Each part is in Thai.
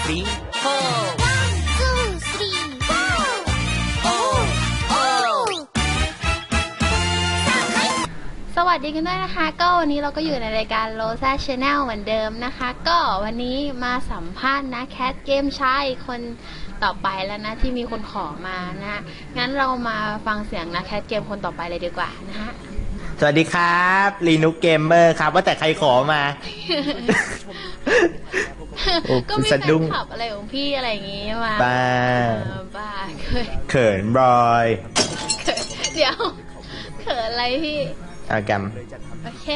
One, two, three, four. Oh, oh. สวัสดีกันด้วยนะคะ ก็วันนี้เราก็อยู่ในรายการ Rosa Channel เหมือนเดิมนะคะ ก็วันนี้มาสัมภาษณ์นะแคทเกมชายคนต่อไปแล้วนะที่มีคนขอมานะงั้นเรามาฟังเสียงนะแคทเกมคนต่อไปเลยดีกว่านะฮะ สวัสดีครับลีนุกเกมเมอร์ครับ ว่าแต่ใครขอมาโอ้ ก็คุณมีสะแฟดุ้นงคลับอะไรของพี่อะไรอย่างงี้มาบ้าเออบ้าเคยเขินบอยเขินเดี๋ยวเขินอะไรพี่ อากรรมโอเค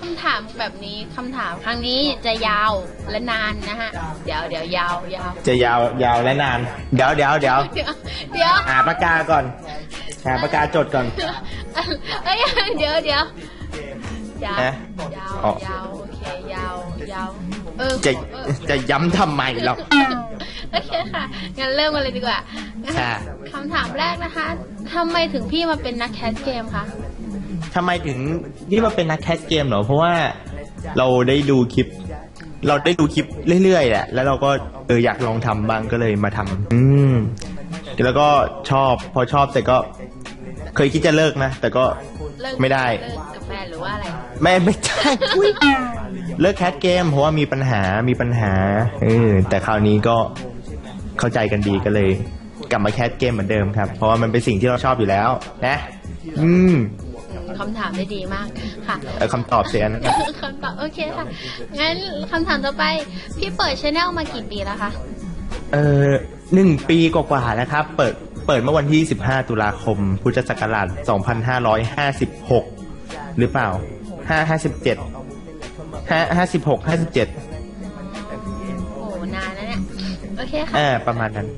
คำถามแบบนี้คำถามครั้งนี้จะยาวและนานนะฮะ เดี๋ยวเดี๋ยวยาวยาวจะยาวยาวและนาน เดี๋ยวเดี๋ยวเดี๋ยวเดี๋ยวเดี๋ยวหาปากกาก่อน หาปากกาจดก่อน เอ้ยเดี๋ยวเดี๋ยว ยาวนะยาวอ๋อ ยาวโอเคยาวยาว เออจะเออจะย้ำทำไมหรอกโอเคค่ะ งั้นเริ่มกันเลยดีกว่าค่ะคำถามแรกนะคะทำไมถึงพี่มาเป็นนักแคสเกมคะ ทำไมถึงที่มาเป็นนักแคสเกมเหรอ เพราะว่าเราได้ดูคลิป เราได้ดูคลิปเรื่อยๆแหละ แล้วเราก็เอออยากลองทำบ้างก็เลยมาทำอืม แล้วก็ชอบ พอชอบแต่ก็ เคยคิดจะเลิกนะ แต่ก็ เลิกไม่ได้ เลิกกับแฟนหรือว่าอะไร ไม่ไม่ใช่อุ๊ย เลิกแคสเกมเพราะว่ามีปัญหามีปัญหาเออแต่คราวนี้ก็เข้าใจกันดีก็เลย กลับมาแคสเกมเหมือนเดิมครับ เพราะว่ามันเป็นสิ่งที่เราชอบอยู่แล้ว นะ อืมอืมคำถามได้ดีมากค่ะเออคำตอบเสียนะครับคำตอบโอเคค่ะ งั้นคำถามต่อไป พี่เปิดชแนลมากี่ปีแล้วคะ เออหนึ่งปีกว่าๆนะครับ เปิด เปิดเมื่อวันที่ 15 ตุลาคม พุทธศักราช 2556 หรือเปล่า 5 57 5 56 57โอ้นานแล้วเนี่ย โอเคค่ะเออประมาณนั้น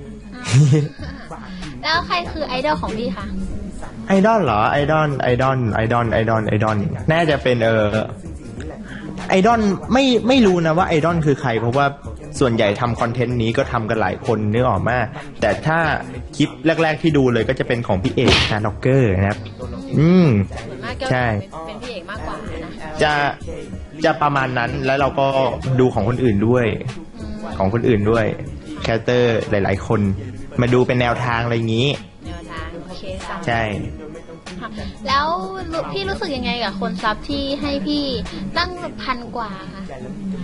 แล้วใครคือไอดอลของพี่คะ ไอดอลเหรอไอดอลไอดอลไอดอลไอดอลไอดอลน่าจะเป็นเออไอดอลไม่ไม่รู้นะว่าไอดอลคือใคร เพราะว่าส่วนใหญ่ทำคอนเทนต์นี้ก็ทำกันหลายคนนึกออกมาแต่ถ้าคลิปแรก ๆ ที่ดูเลยก็จะเป็นของพี่เอกฮาร์ล็อกเกอร์นะครับ อืม ส่วนมากก็ใช่ เป็นพี่เอกมากกว่านะ จะจะประมาณนั้นแล้วเราก็ดูของคนอื่นด้วยอืมของคนอื่นด้วยแคสเตอร์หลาย ๆ คน มาดูเป็นแนวทางอะไรอย่างนี้ แนวทางโอเคค่ะใช่ ค่ะแล้วรู้พี่รู้สึกยังไงกับคนซับที่ให้พี่ตั้งพันกว่าคะ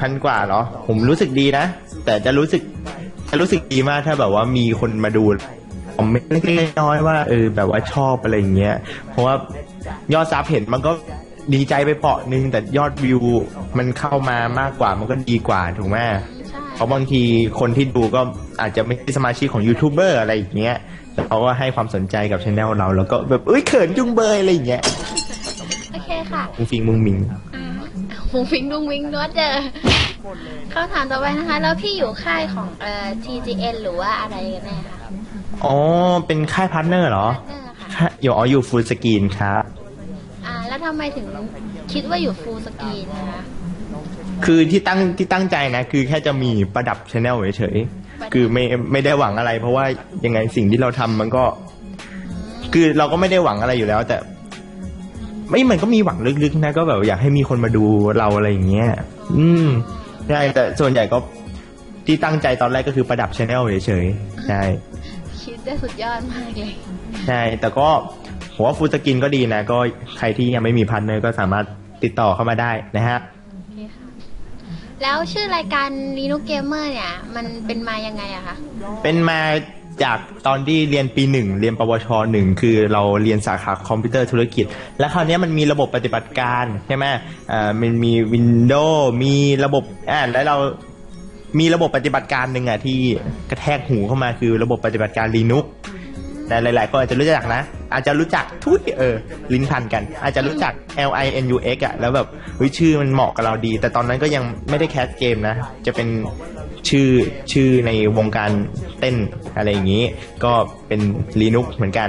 พันกว่าเหรอ ผมรู้สึกดีนะ แต่จะรู้สึกจะรู้สึกดีมากถ้าแบบว่ามีคนมาดูผมไม่เล็กๆน้อยๆว่าเออแบบว่าชอบอะไรอย่างเงี้ยเพราะว่ายอดซับเห็นมันก็ ดีใจไปเปาะนึงแต่ยอดวิวมันเข้ามามากกว่ามันก็ดีกว่าถูกไหมใช่เพราะบางทีคนที่ดูก็อาจจะไม่ใช่สมาชิกของยูทูบเบอร์อะไรอย่างเงี้ยแต่เขาก็ให้ความสนใจกับช anel เรา แล้วก็แบบเอ้ยเขินจุงเบยอะไรอย่างเงี้ยโอเคค่ะมุงฟิงมุงมิงอ่าฟุงฟิงดุงวิงนวดเจอคำถามต่อไปนะคะ แล้วพี่อยู่ค่ายของเอ่อ TGN หรือว่าอะไรกันแน่คะอ๋อเป็นค่ายพาร์ทเนอร์เหรอเออค่ะค่ายอยู่อ๋ออยู่ฟูลสกรีนครับอ่า แล้วทำไมถึงคิดว่าอยู่ฟูลสกรีนนะคะ คือที่ตั้งที่ตั้งใจนะ คือแค่จะมีประดับช anel เฉยๆคือไม่ไม่ได้หวังอะไร เพราะว่ายังไงสิ่งที่เราทำมันก็ คือเราก็ไม่ได้หวังอะไรอยู่แล้ว แต่ไม่มันก็มีหวังลึกๆนะ ก็แบบอยากให้มีคนมาดูเราอะไรอย่างเงี้ย อืมใช่แต่ส่วนใหญ่ก็ที่ตั้งใจตอนแรกก็คือประดับช anel เฉยๆใช่ คิดได้สุดยอดมากเลย ใช่ แต่ก็ ผมว่าฟูสกินก็ดีนะ ก็ใครที่ยังไม่มีพันเนอร์ก็สามารถติดต่อเข้ามาได้นะฮะโอเคค่ะแล้วชื่อรายการลีนุกเกมเมอร์เนี่ย มันเป็นมายังไงอะคะเป็นมาจากตอนที่เรียนปีหนึ่งเรียนปวชหนึ่งคือเราเรียนสาขาคอมพิวเตอร์ธุรกิจ แล้วคราวเนี้ยมันมีระบบปฏิบัติการใช่ไหมอ่ามันมี Windows มีระบบอ่าแล้วเรามีระบบปฏิบัติการหนึ่งอะที่กระแทกหูเข้ามาคือระบบปฏิบัติการ Linux แต่หลาย ๆ คนอาจจะรู้จักนะ อาจจะรู้จักทุยเออ ลิ้นพันกัน อาจจะรู้จัก L I N U X อะแล้วแบบเฮ้ยชื่อมันเหมาะกับเราดี แต่ตอนนั้นก็ยังไม่ได้แคสเกมนะ จะเป็นชื่อชื่อในวงการเต้นอะไรอย่างนี้ ก็เป็น Linux เหมือนกัน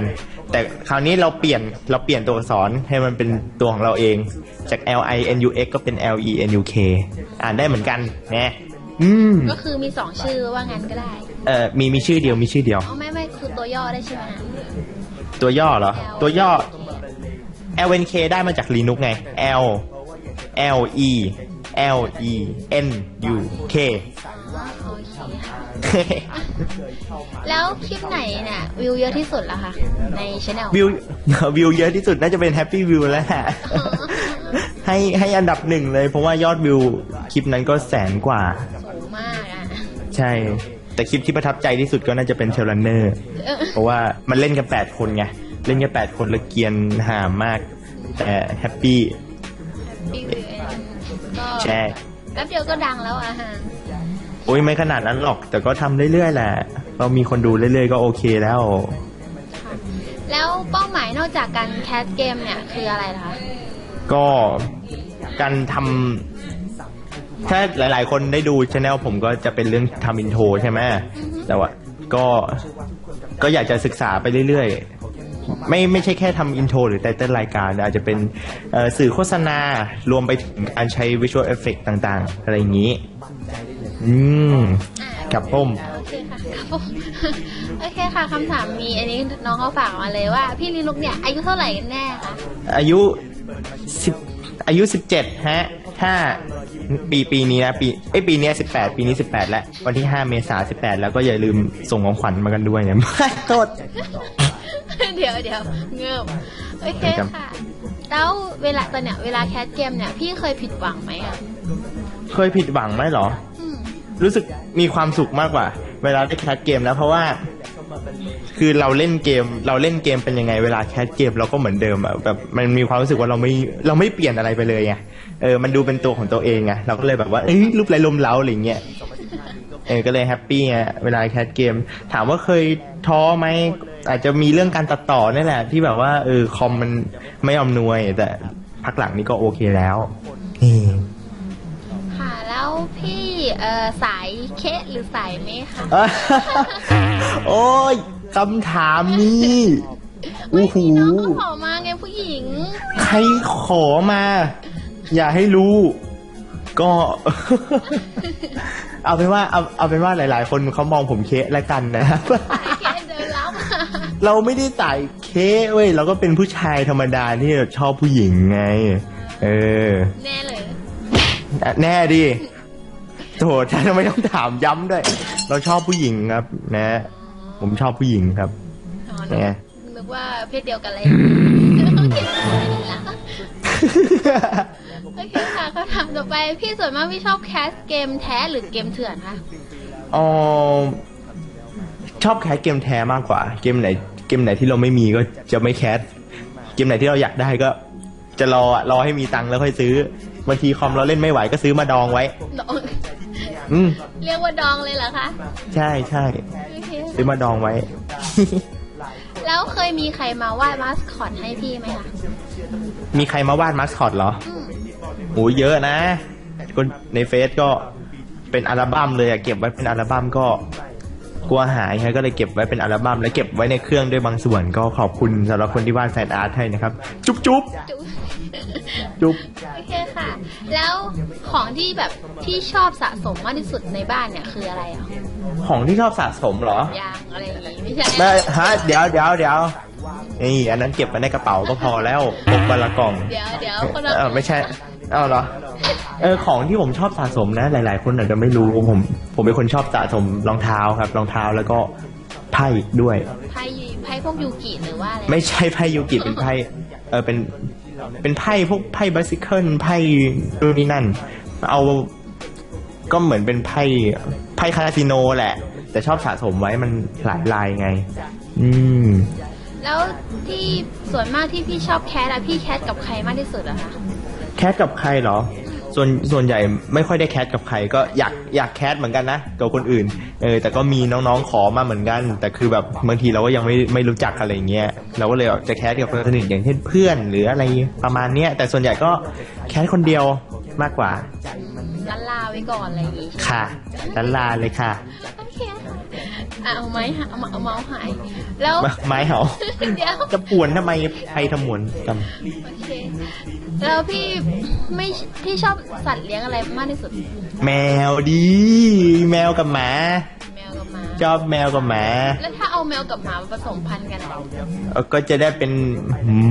แต่คราวนี้เราเปลี่ยนเราเปลี่ยนตัวอักษรให้มันเป็นตัวของเราเอง จาก L I N U X ก็เป็น L E N U K อ่านได้เหมือนกันนะอืมก็คือมีสองชื่อว่างั้นก็ได้ เออมีมีชื่อเดียวมีชื่อเดียว อ๋อไม่ไม่คือ ตัวย่อได้ใช่ไหมคะตัวย่อเหรอ ตัวย่อ L N K ได้มาจาก Linux ไง L L E L E N U K อ๋อโอเคค่ะแล้วคลิปไหนเนี่ยวิวเยอะที่สุดละคะในช anel วิว วิวเยอะที่สุดน่าจะเป็นแฮปปี้วิวแล้วแหละให้ให้อันดับหนึ่งเลย เพราะว่ายอดวิวคลิปนั้นก็แสนกว่า สูงมากอะ ใช่ แต่คลิปที่ประทับใจที่สุดก็น่าจะเป็นเทเลนเนอร์เออเพราะว่ามันเล่นกันแปดคนไง เล่นกันแปดคนแล้วเกรียนหามมาก แต่แฮปปี้รีวิวเองก็แช่แป๊บเดียวก็ดังแล้วอะฮะโอ้ยไม่ขนาดนั้นหรอก แต่ก็ทำเรื่อยๆแหละ เรามีคนดูเรื่อยๆก็โอเคแล้ว แล้วเป้าหมายนอกจากการแคสเกมเนี่ยคืออะไรล่ะคะ ก็การทำ ถ้าหลาย ๆ คนได้ดูช anel ผมก็จะเป็นเรื่องทำอินโทรใช่ไหมแต่ว่าก็ก็อยากจะศึกษาไปเรื่อย ๆ ไม่ไม่ใช่แค่ทำอินโทรหรือไตเติ้ลรายการ อาจจะเป็นเอ่อสื่อโฆษณารวมไปถึงการใช้วิชวลเอฟเฟกต่าง ๆ อะไรอย่างนี้ อืมอ่ากับผมโอเคค่ะครับผมโอเคค่ะคำถามมีอันนี้น้องเขาฝากมาเลยว่า พี่ลินุกเนี่ย อายุเท่าไหร่กันแน่คะอายุสิบอายุสิบเจ็ดฮะ ถ้าปีปีนี้นะปีไอยปีเนี้สิบแปดปีนี้สิบแปดแล้ววันที่ห้าเมษาสิบแปดแล้วก็อย่าลืมส่งของขวัญมากันด้วยเนี่ยโทษ เดี๋ยวเดี๋ยวเงือบโอเคครับค่ะแล้วเวลาตอนเนี้ยเวลาแคสเกมเนี่ยพี่เคยผิดหวังไหมอะเคยผิดหวังไหมเหรอ อืม รู้สึกมีความสุขมากกว่า เวลาได้แคสเกมแล้วเพราะว่า คือเราเล่นเกม เราเล่นเกมเป็นยังไงเวลาแคสเกมเราก็เหมือนเดิมอะแบบมันมีความรู้สึกว่าเราไม่เราไม่เปลี่ยนอะไรไปเลยไงเออมันดูเป็นตัวของตัวเองไงเราก็เลยแบบว่าเอ้ยรูปไรลมเล้าอะไรเงี้ยเออก็เลยแฮปปี้ไงเวลาแคสเกม ถามว่าเคยท้อไหมอาจจะมีเรื่องการตัดต่อนี่แหละ ที่แบบว่าเออคอมมันไม่อำนวยแต่พักหลังนี้ก็โอเคแล้วอืมค่ะแล้ว พี่เอ่อสายเคสหรือสายเมฆคะโอ้ยคำถามนี้ไม่โอ้โหพี่น้องเขาขอมาไงผู้หญิง ใครขอมา อย่าให้รู้ ก็ เอาเป็นว่าเอาเอาเป็นว่าหลาย ๆ คนเขามองผมเคะแล้วกันนะครับสายเคสเดินแล้วมาเราไม่ได้ใส่เคะเว้ยเราก็เป็นผู้ชายธรรมดาที่ชอบผู้หญิงไง เออ แน่เลย แน่ดิ โถฉันไม่ต้องถามย้ำด้วย เราชอบผู้หญิงครับ นะ ผมชอบผู้หญิงครับอ๋อเป็นไงนึกว่าเพศเดียวกันเลยโอเคค่ะคำถามต่อไปพี่ส่วนมากพี่ชอบแคสเกมแท้หรือเกมเถื่อนคะอ๋อชอบแคสเกมแท้มากกว่า เกมไหน เกมไหนที่เราไม่มีก็จะไม่แคสเกมไหนที่เราอยากได้ก็ จะรออะรอให้มีตังค์แล้วค่อยซื้อบางทีคอมเราเล่นไม่ไหวก็ซื้อมาดองไว้ดอง อืมเรียกว่าดองเลยเหรอคะใช่ใช่โอเคซื้อมาดองไว้ แล้วเคยมีใครมาวาดมาสคอตให้พี่ไหมคะมีใครมาวาดมาสคอตเหรออืมโอ้ยเยอะนะก็ในเฟซก็เป็นอัลบั้มเลยอะเก็บไว้เป็นอัลบั้มก็กลัวหายครับก็เลยเก็บไว้เป็นอัลบั้มแล้วเก็บไว้ในเครื่องด้วยบางส่วนก็ขอบคุณสำหรับคนที่วาดแฟนอาร์ตให้นะครับ จุ๊บจุ๊บ จุ๊บ จุ๊บโอเคค่ะ แล้วของที่แบบที่ชอบสะสมมากที่สุดในบ้านเนี่ยคืออะไรอะของที่ชอบสะสมเหรอ ยางอะไรอย่างงี้ไม่ใช่ไม่ฮะเดี๋ยวเดี๋ยวเดี๋ยวนี่อันนั้นเก็บไว้ในกระเป๋าก็พอแล้วพกวันละกล่อง เดี๋ยวเดี๋ยวคนละเออไม่ใช่เอาเหรอเออของที่ผมชอบสะสมนะ หลาย ๆ คนอาจจะไม่รู้ผม ผมเป็นคนชอบสะสมรองเท้าครับรองเท้าแล้วก็ไพ่ด้วยไพ่ไพ่พวกยูกิหรือว่าอะไรไม่ใช่ไพ่ยูกิเป็นไพ่เออเป็น เป็นไพ่พวกไพ่บาซิเคิลไพ่ดูนนี่นั่น เอาก็เหมือนเป็นไพ่ไพ่คาสิโนแหละ แต่ชอบสะสมไว้มันหลายลายไง อืม แล้วที่ส่วนมากที่พี่ชอบแคสอะพี่แคสกับใครมากที่สุดอะคะ แคสกับใครเหรอ ส่วนส่วนใหญ่ไม่ค่อยได้แคสกับใครก็อยากอยากแคสเหมือนกันนะกับคนอื่นเออแต่ก็มีน้องๆขอมาเหมือนกัน แต่คือแบบบางทีเราก็ยังไม่ไม่รู้จักอะไรเงี้ยเราก็เลยจะแคสกับคนสนิทอย่างเช่นเพื่อนหรืออะไรประมาณเนี้ยแต่ส่วนใหญ่ก็แคสคนเดียวมากกว่าลันลาไว้ก่อนอะไรอย่างงี้ค่ะลันลาเลยค่ะโอเคอะเอาไม้หาเอาเอาเมาส์หาย แล้วไมไม้เหรอเดี๋ยว จะป่วนทำไมใครทำหมวนกันโอเค แล้วพี่ไม่พี่ชอบสัตว์เลี้ยงอะไรมากที่สุดแมวดี แมวกับหมา แมวกับหมา ชอบแมวกับหมา แล้วถ้าเอาแมวกับหมามาผสมพันธุ์กันอะเออก็จะได้เป็น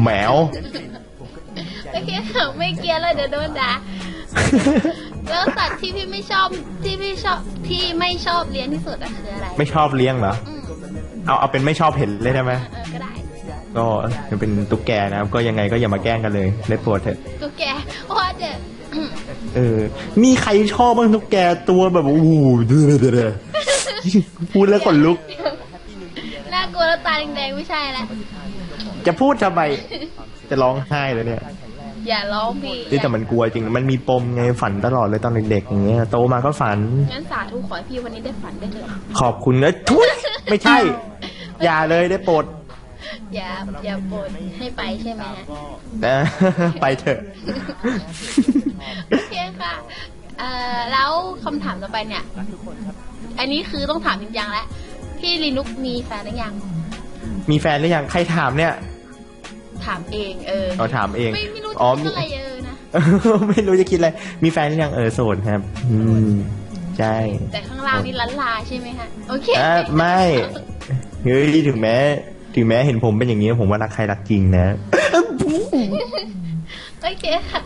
แมว โอเคไม่เกลียร์เลยเดี๋ยวโดนด่า แล้วสัตว์ที่พี่ไม่ชอบที่พี่ชอบที่ไม่ชอบเลี้ยงที่สุดอะคืออะไรไม่ชอบเลี้ยงเหรอ อืมเอาเอาเป็นไม่ชอบเห็นเลยได้ไหม เออก็ได้ก็จะเป็นตุ๊กแกนะครับ ก็ยังไงก็อย่ามาแกล้งกันเลยได้โปรดเถอะ ตุ๊กแกว่าเด็กเออ มีใครชอบบ้างตุ๊กแกตัวแบบโอ้โหเดือดเดือดพูดแล้วขนลุก น่ากลัวแล้วตาแดงๆไม่ใช่แล้วจะพูดทำไม จะร้องไห้เลยเนี่ย อย่าร้องพี่นี่แต่มันกลัวจริง มันมีปมไงฝันตลอดเลยตอนเด็กๆอย่างเงี้ย โตมาก็ฝัน งั้นสาธุขอให้พี่วันนี้ได้ฝันได้เถอะขอบคุณนะทุยไม่ใช่ อย่าเลยได้โปรดอย่าอย่าบ่นให้ไปใช่ไหมฮะนะไปเถอะ โอเคค่ะ เอ่อ แล้วคำถามต่อไปเนี่ย อันนี้คือต้องถามจริงจังแล้ว พี่ลีนุกมีแฟนหรือยัง มีแฟนหรือยัง ใครถามเนี่ย ถามเองเออเราถามเองไม่ไม่รู้จะอ๋อคิดมีอะไรเออนะ ไม่รู้จะคิดอะไร มีแฟนหรือยังเออโสดครับ อืมใช่ แต่ข้างล่างนี่ลันลาใช่ไหมคะโอเคอะไม่เฮ้ยถึงแม้ ถึงแม้เห็นผมเป็นอย่างนี้ผมว่ารักใครรักจริงนะโอเคค่ะ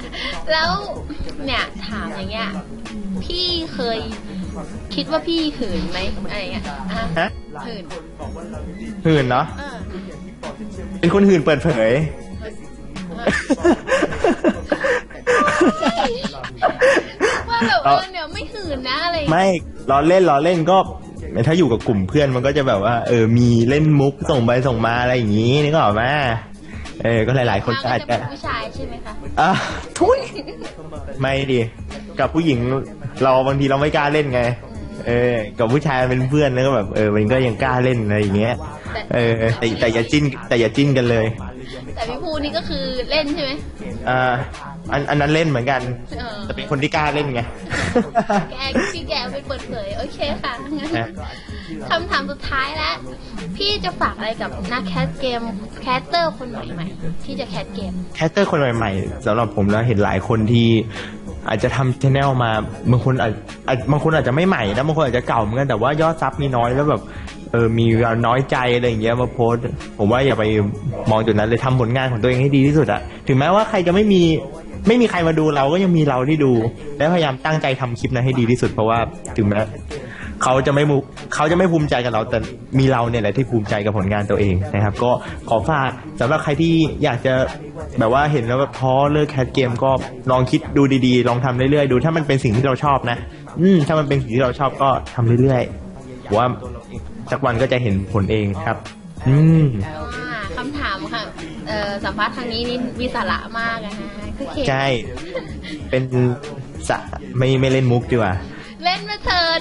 แล้วเนี่ยถามอย่างเงี้ยพี่เคย คิดว่าพี่หืนไหมอะไรเงี้ยอะฮะหืนหื่นเนาะเออเป็นคนหื่นเปิดเผย ว่าแบบเอาเออเนี่ยไม่หืนนะอะไรอย่างเงี้ยไม่ล้อเล่นล้อเล่นก็ถ้าอยู่กับกลุ่มเพื่อนมันก็จะแบบว่า เออมีเล่นมุกส่งไปส่งมาอะไรอย่างนี้นี่ก็ออกมาเออก็หลาย ๆ คนเราก็ก็อาจจะจะเป็นผู้ชายใช่ไหมคะอะทุยไม่ดิกับผู้หญิง เราบางทีเราไม่กล้าเล่นไง เออ กับผู้ชายเป็นเพื่อนแล้วก็แบบเออมันก็ยังกล้าเล่นอะไรอย่างเงี้ย เออแต่แต่อย่าจิ้นแต่อย่าจิ้นกันเลย แต่พี่ภูนี่ก็คือเล่นใช่ไหมอ่าอันอันนั้นเล่นเหมือนกันเออแต่เป็นคนที่กล้าเล่นไง แกพี่แกไปเปิดเผยโอเคค่ะงั้นนะคำถามสุดท้ายแล้ว พี่จะฝากอะไรกับนักแคสเกมแคสเตอร์คนใหม่ๆที่จะแคสเกม แคสเตอร์คนใหม่ๆสำหรับผมแล้วเห็นหลายคนที่ อาจจะทำชแนลมาบางคนอาจอาจบางคนอาจจะไม่ใหม่นะบางคนอาจจะเก่าเหมือนกันแต่ว่ายอดซับมีน้อยแล้วแบบเออมีน้อยใจอะไรอย่างเงี้ยมาโพสผมว่าอย่าไปมองจุดนั้นเลยทำผลงานของตัวเองให้ดีที่สุดอะถึงแม้ว่าใครจะไม่มีไม่มีใครมาดูเราก็ยังมีเราที่ดู และพยายามตั้งใจทำคลิปนั้นให้ดีที่สุดเพราะว่าถึงแม้ เขาจะไม่มุเขาจะไม่ภูมิใจกับเรา แต่มีเราเนี่ยแหละที่ภูมิใจกับผลงานตัวเองนะครับ ก็ขอฝากสำหรับใครที่อยากจะแบบว่าเห็นแล้วแบบท้อเลิกแคสเกมก็ลองคิดดูดีๆ ลองทำเรื่อยๆดู ถ้ามันเป็นสิ่งที่เราชอบนะ อืมถ้ามันเป็นสิ่งที่เราชอบก็ทำเรื่อยๆผมว่าสักวันก็จะเห็นผลเองครับ อืมอ่าคำถามค่ะเอ่อสัมภาษณ์ครั้งนี้นี่มีสาระมากนะฮะโอเคใช่ เป็นสะไม่ไม่เล่นมุกดีกว่าเล่ นมาเถิด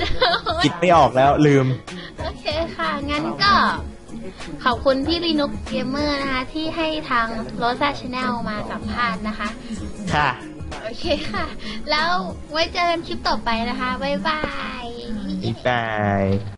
คิดไม่ออกแล้วลืม โอเคค่ะ งั้นก็ ขอบคุณพี่ลีนุกเกมเมอร์นะคะ ที่ให้ทางโรซ่าชาแนลมาสัมภาษณ์นะคะ ค่ะ โอเคค่ะ แล้วไว้เจอกันคลิปต่อไปนะคะ บ๊ายบาย บ๊ายบาย